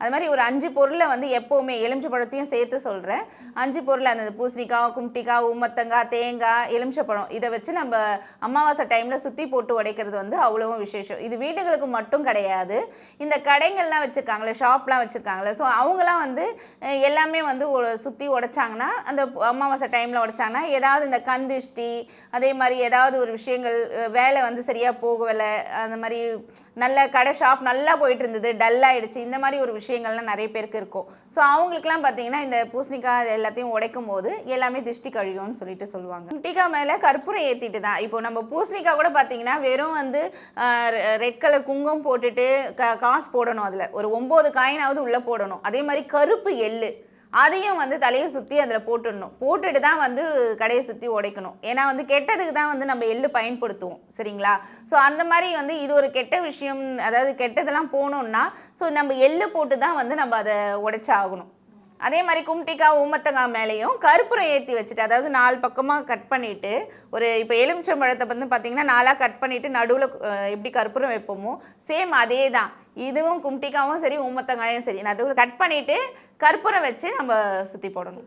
அது மாதிரி ஒரு அஞ்சு பொருளை வந்து எப்போவுமே எலுமிச்சை பழத்தையும் சேர்த்து சொல்கிறேன் அஞ்சு பொருள் அந்த பூசணிக்காய் கும்டிக்காய் உம்மத்தங்காய் தேங்காய் எலுமிச்சப்பழம் இதை வச்சு நம்ம அமாவாசை டைமில் சுற்றி போட்டு உடைக்கிறது வந்து அவ்வளோவும் விசேஷம். இது வீடுகளுக்கு மட்டும் கிடையாது. இந்த கடைகள்லாம் வச்சுருக்காங்களே ஷாப்லாம் வச்சுருக்காங்களே ஸோ அவங்களாம் வந்து எல்லாமே வந்து சுற்றி உடைச்சாங்கன்னா அந்த அமாவாசை டைமில் உடைச்சாங்கன்னா ஏதாவது இந்த கந்திஷ்டி அதே மாதிரி ஏதாவது ஒரு விஷயங்கள் வேலை வந்து சரியாக போகலை அந்த மாதிரி நல்ல கடை ஷாப் நல்லா போயிட்டு இருந்தது டல் ஆயிடுச்சு. இந்த மாதிரி ஒரு விஷயங்கள்லாம் நிறைய பேருக்கு இருக்கும். ஸோ அவங்களுக்குலாம் பார்த்தீங்கன்னா இந்த பூசணிக்காய் இது எல்லாத்தையும் உடைக்கும் போது எல்லாமே திருஷ்டி கழியும்னு சொல்லிட்டு சொல்லுவாங்க. முட்டிக்காய் மேலே கற்பூரம் ஏற்றிட்டு தான். இப்போ நம்ம பூசணிக்காய் கூட பார்த்தீங்கன்னா வெறும் வந்து ரெட் கலர் குங்குமம் போட்டுட்டு க காசு போடணும் அதில். ஒரு ஒம்பது காயினாவது உள்ளே போடணும். அதே மாதிரி கருப்பு எள்ளு. அதையும் வந்து தலையை சுற்றி அதில் போட்டுடணும். போட்டுட்டு தான் வந்து கடையை சுற்றி உடைக்கணும். ஏன்னா வந்து கெட்டதுக்கு தான் வந்து நம்ம எள்ளு பயன்படுத்துவோம். சரிங்களா? ஸோ அந்த மாதிரி வந்து இது ஒரு கெட்ட விஷயம் அதாவது கெட்டதெல்லாம் போகணுன்னா ஸோ நம்ம எள்ளு போட்டு தான் வந்து நம்ம அதை உடைச்சாகணும். அதே மாதிரி கும்டிக்கா ஊமத்தங்காய் மேலேயும் கற்பூரம் ஏற்றி வச்சுட்டு அதாவது நாலு பக்கமாக கட் பண்ணிவிட்டு ஒரு இப்போ எலுமிச்சம்பழத்தை வந்து பார்த்திங்கன்னா நாலாக கட் பண்ணிவிட்டு நடுவில் எப்படி கற்பூரம் வைப்போமோ சேம் அதே தான் இதுவும் கும்டிக்காவும் சரி ஊமத்தங்காயும் சரி. நடுவில் கட் பண்ணிவிட்டு கற்பூரம் வச்சு நம்ம சுற்றி போடணும்.